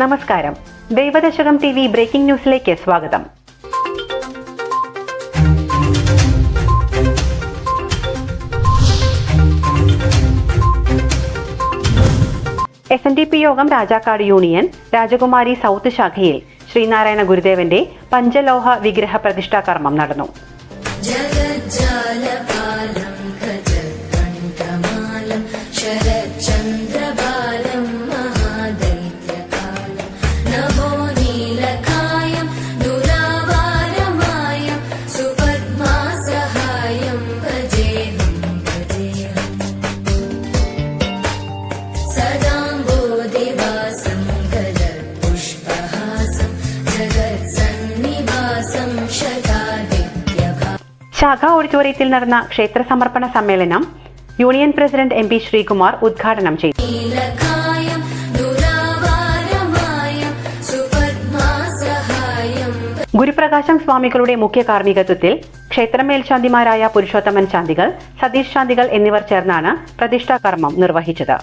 നമസ്കാരം. Daivadasakam T V breaking ന്യൂസിലേക്ക് സ്വാഗതം. എസ് എൻ ഡി പി യോഗം രാജാക്കാട് യൂണിയൻ രാജകുമാരി സൗത്ത് ശാഖയിൽ ശ്രീനാരായണ ഗുരുദേവന്റെ പഞ്ചലോഹ വിഗ്രഹ പ്രതിഷ്ഠാ കർമ്മം നടന്നു. ജഗജ്ജാലപാലം ഗജകണ്ഠമാലം ശര ശാഖ ഓഡിറ്റോറിയത്തിൽ നടന്ന ക്ഷേത്ര സമർപ്പണ സമ്മേളനം union president M P Sreekumar ഉദ്ഘാടനം ചെയ്തു. ഗുരുപ്രകാശം സ്വാമികളുടെ മുഖ്യ കാർമ്മികത്വത്തിൽ ക്ഷേത്രമേൽശാന്തിമാരായ പുരുഷോത്തമൻ ശാന്തികൾ സതീഷ് ശാന്തികൾ എന്നിവർ ചേർന്നാണ് പ്രതിഷ്ഠാ കർമ്മം നിർവഹിച്ചത്.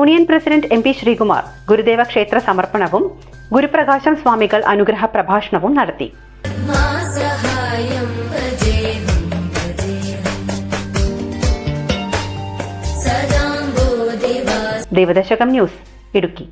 Union president M P Sreekumar Gurudeva ക്ഷേത്ര സമർപ്പണവും ഗുരുപ്രകാശം സ്വാമികൾ അനുഗ്രഹ പ്രഭാഷണവും നടത്തി. ദേവദശകം ന്യൂസ് ഇടുക്കി.